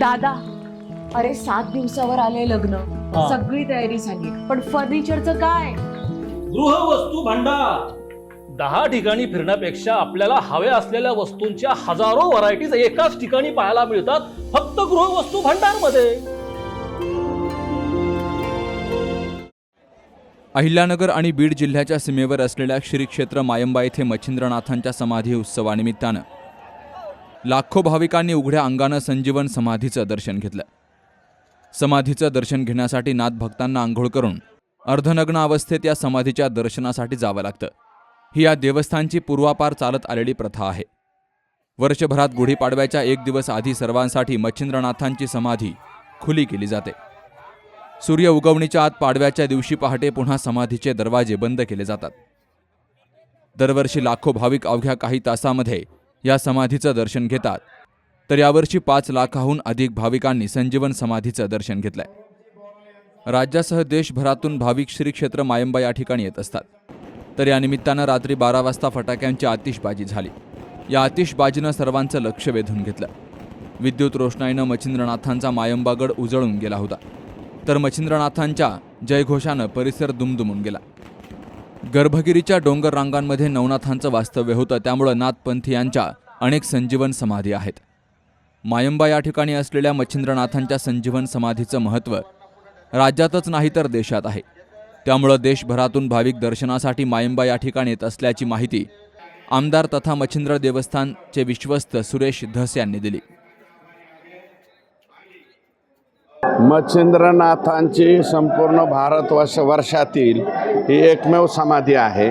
दादा अरे सात दिवसावर आले लग्न. हा. सगळी तयारी झाली. पण फर्निचरचं काय? गृहवस्तू भांडार. दहा ठिकाणी फिरण्यापेक्षा आपल्याला हव्या असलेल्या वस्तूंच्या हजारो व्हरायटीज एकाच ठिकाणी पाहायला मिळतात फक्त गृहवस्तू भांडारमध्ये अहिल्यानगर आणि बीड जिल्ह्याच्या सीमेवर असलेल्या श्री क्षेत्र मायंबा येथे मच्छिंद्रनाथांच्या समाधी उत्सवानिमित्तानं लाखो भाविकांनी उघड्या अंगानं संजीवन समाधीचं दर्शन घेतलं. समाधीचं दर्शन घेण्यासाठी नाथभक्तांना आंघोळ करून अर्धनग्न अवस्थेत या समाधीच्या दर्शनासाठी जावं लागतं. ही या देवस्थानची पूर्वापार चालत आलेली प्रथा आहे. वर्षभरात गुढीपाडव्याच्या एक दिवस आधी सर्वांसाठी मच्छिंद्रनाथांची समाधी खुली केली जाते. सूर्य उगवणीच्या आत पाडव्याच्या दिवशी पहाटे पुन्हा समाधीचे दरवाजे बंद केले जातात. दरवर्षी लाखो भाविक अवघ्या काही तासामध्ये या समाधीचं दर्शन घेतात. तर यावर्षी पाच लाखाहून अधिक भाविकांनी संजीवन समाधीचं दर्शन घेतलंय. राज्यासह देशभरातून भाविक श्री क्षेत्र मायंबा या ठिकाणी येत असतात. तर या निमित्तानं रात्री बारा वाजता फटाक्यांची आतिषबाजी झाली. या आतिषबाजीनं सर्वांचं लक्ष वेधून घेतलं. विद्युत रोषणाईनं मच्छिंद्रनाथांचा मायंबागड उजळून गेला होता. तर मच्छिंद्रनाथांच्या जयघोषानं परिसर दुमदुमून गेला. गर्भगिरीच्या डोंगर रांगांमध्ये नवनाथांचं वास्तव्य होतं. त्यामुळं नाथपंथीयांच्या अनेक संजीवन समाधी आहेत. मायंबा या ठिकाणी असलेल्या मच्छिंद्रनाथांच्या संजीवन समाधीचं महत्त्व राज्यातच नाही तर देशात आहे. त्यामुळं देशभरातून भाविक दर्शनासाठी मायंबा या ठिकाणी येत असल्याची माहिती आमदार तथा मच्छिंद्र देवस्थानचे विश्वस्त सुरेश धस यांनी दिली. मच्छिंद्रनाथांची संपूर्ण भारतवर्ष वर्षातील ही एकमेव समाधी आहे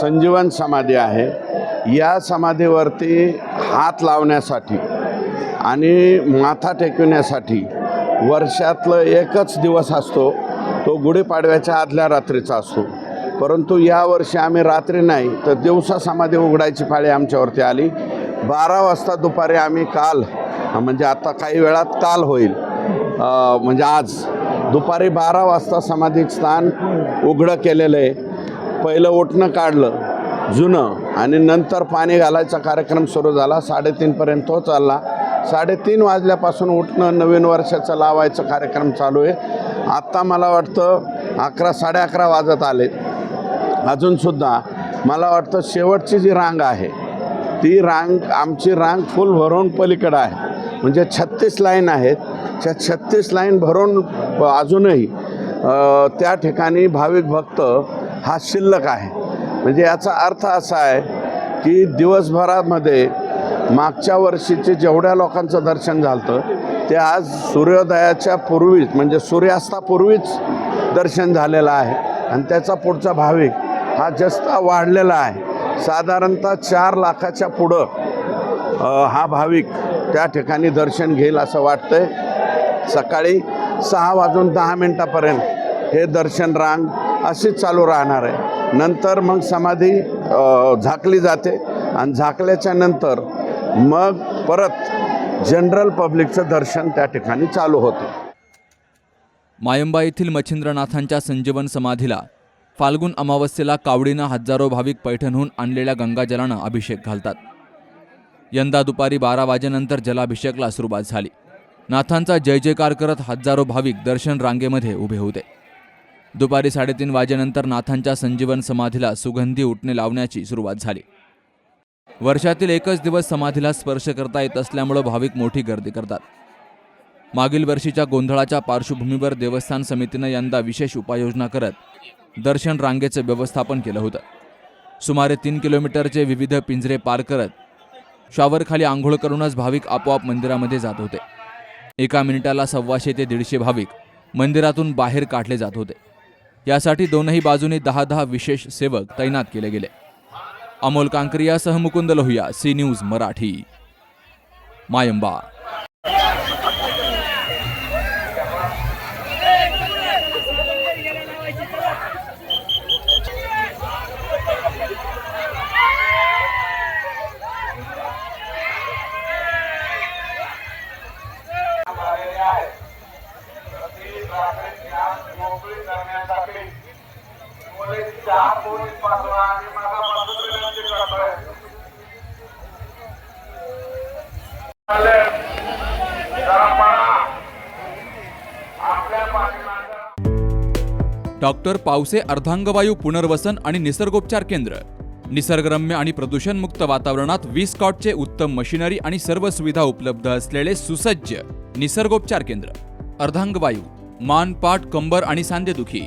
संजीवन समाधी आहे. या समाधीवरती हात लावण्यासाठी आणि माथा टेकविण्यासाठी वर्षातलं एकच दिवस असतो तो गुढीपाडव्याच्या आदल्या रात्रीचा असतो. परंतु यावर्षी आम्ही रात्री नाही तर दिवसा समाधी उघडायची पाळी आमच्यावरती आली. बारा वाजता दुपारी आम्ही काल म्हणजे आता काही वेळात काल होईल म्हणजे आज दुपारी बारा वाजता समाधी स्थान उघडं केलेलं आहे. पहिलं ओटणं काढलं जुनं आणि नंतर पाणी घालायचा कार्यक्रम सुरू झाला. साडेतीनपर्यंत तो चालला. साडेतीन वाजल्यापासून उठणं नवीन वर्षाचं लावायचं कार्यक्रम चालू आहे. आत्ता मला वाटतं अकरा साडे अकरा वाजत आले. अजूनसुद्धा मला वाटतं शेवटची जी रांग आहे ती रांग आमची रांग फुल भरून पलीकडं आहे. म्हणजे छत्तीस लाईन आहेत. त्या छत्तीस लाईन भरून अजूनही त्या ठिकाणी भाविक भक्त हा शिल्लक आहे. म्हणजे याचा अर्थ असा आहे की दिवसभरामध्ये मागच्या वर्षीचे जेवढ्या लोकांचं दर्शन झालं ते आज सूर्योदयाच्या पूर्वीच म्हणजे सूर्यास्तापूर्वीच दर्शन झालेलं आहे. आणि त्याचा पुढचा भाविक हा जास्त वाढलेला आहे. साधारणतः चार लाखाच्या पुढं हा भाविक त्या ठिकाणी दर्शन घेईल असं वाटतंय. सकाळी सहा वाजून दहा मिनटापर्यंत हे दर्शन रांग अशीच चालू राहणार आहे. नंतर मग समाधी झाकली जाते आणि झाकल्याच्या नंतर मग परत जनरल पब्लिकचं दर्शन त्या ठिकाणी चालू होतं. मायंबा येथील मच्छिंद्रनाथांच्या संजीवन समाधीला फाल्गुन अमावस्येला कावडीनं हजारो भाविक पैठणहून आणलेल्या गंगाजलानं अभिषेक घालतात. यंदा दुपारी बारा वाजेनंतर जलाभिषेकला सुरुवात झाली. नाथांचा जय जयकार करत हजारो भाविक दर्शन रांगेमध्ये उभे होते. दुपारी साडेतीन वाजेनंतर नाथांच्या संजीवन समाधीला सुगंधी उठणे लावण्याची सुरुवात झाली. वर्षातील एकच दिवस समाधीला स्पर्श करता येत असल्यामुळं भाविक मोठी गर्दी करतात. मागील वर्षीच्या गोंधळाच्या पार्श्वभूमीवर देवस्थान समितीनं यंदा विशेष उपाययोजना करत दर्शन रांगेचं व्यवस्थापन केलं होतं. सुमारे तीन किलोमीटरचे विविध पिंजरे पार करत शॉवरखाली आंघोळ करूनच भाविक आपोआप मंदिरामध्ये जात होते. एका मिनिटाला सव्वाशे ते दीडशे भाविक मंदिरातून बाहेर काढले जात होते. यासाठी दोनही बाजूनी दहा दहा विशेष सेवक तैनात केले गेले. Amol कांकरियासह Mukund Lohia C news Marathi. Mayamba doctor Pawase अर्धांगवायू पुनर्वसन आणि निसर्गोपचार केंद्र. निसर्गरम्य आणि प्रदूषणमुक्त वातावरणात वीस कॉटचे उत्तम मशिनरी आणि सर्व सुविधा उपलब्ध असलेले सुसज्ज निसर्गोपचार केंद्र. अर्धांगवायू मान पाठ कंबर आणि सांधेदुखी